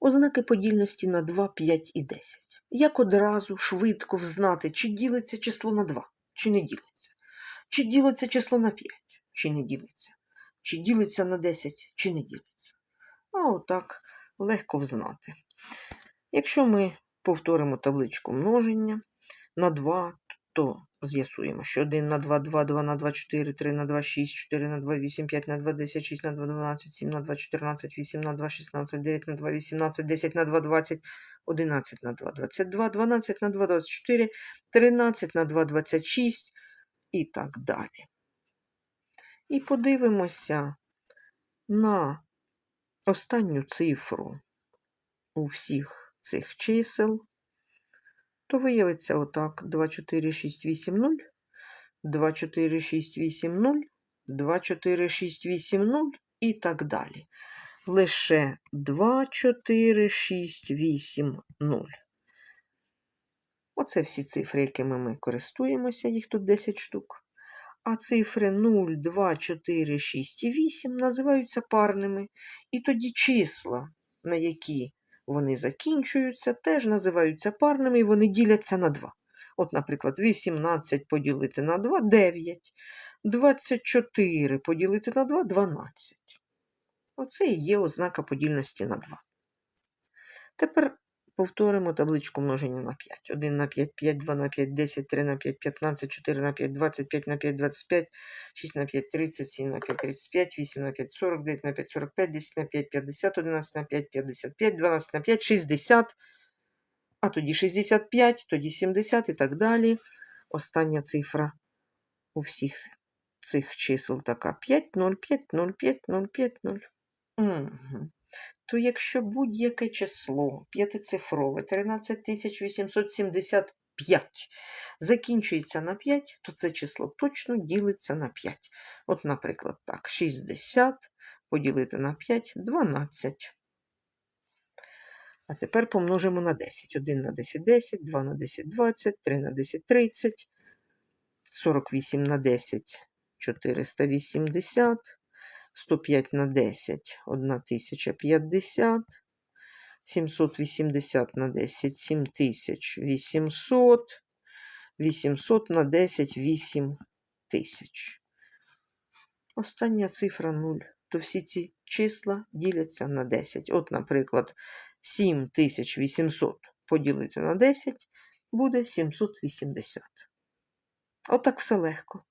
Ознаки подільності на 2, 5 і 10. Як одразу швидко взнати, чи ділиться число на 2, чи не ділиться, чи ділиться число на 5, чи не ділиться, чи ділиться на 10, чи не ділиться. А отак легко взнати. Якщо ми повторимо табличку множення на 2, то з'ясуємо, що 1 на 2, 2, 2 на 2, 4, 3 на 2, 6, 4 на 2, 8, 5 на 2, 10, 6 на 2, 12, 7 на 2, 14, 8 на 2, 16, 9 на 2, 18, 10 на 2, 20, 11 на 2, 22, 12 на 2, 24, 13 на 2, 26 і так далі. І подивимося на останню цифру у всіх цих чисел, то виявиться отак 2, 4, 6, 8, 0, 2, 4, 6, 8, 0, 2, 4, 6, 8, 0 і так далі. Лише 2, 4, 6, 8, 0. Оце всі цифри, якими ми користуємося, їх тут 10 штук. А цифри 0, 2, 4, 6 і 8 називаються парними. І тоді числа, на які вони закінчуються, теж називаються парними і вони діляться на 2. От, наприклад, 18 поділити на 2 9. 24 поділити на 2 12. Оце і є ознака подільності на 2. Тепер повторимо табличку множення на 5. 1 на 5, 5, 2 на 5, 10, 3 на 5, 15, 4 на 5, 25 на 5, 25, 6 на 5, 30, 7 на 5, 35, 8 на 5, 40, 9 на 5, 45, 10 на 5, 50, 11 на 5, 55, 12 на 5, 60, а тоді 65, тоді 70 і так далі. Остання цифра у всіх цих чисел така 5, 0, 5, 0, 5, 0, 5, 0. Угу. То якщо будь-яке число п'ятицифрове 13875 закінчується на 5, то це число точно ділиться на 5. От, наприклад, так, 60 поділити на 5 12. А тепер помножимо на 10. 1 на 10 10, 2 на 10 20, 3 на 10 30, 48 на 10 480. 105 на 10 1050, 780 на 10 7800, 800 на 10 8000. Остання цифра 0. То всі ці числа діляться на 10. От, наприклад, 7800 поділити на 10 буде 780. Отак все легко.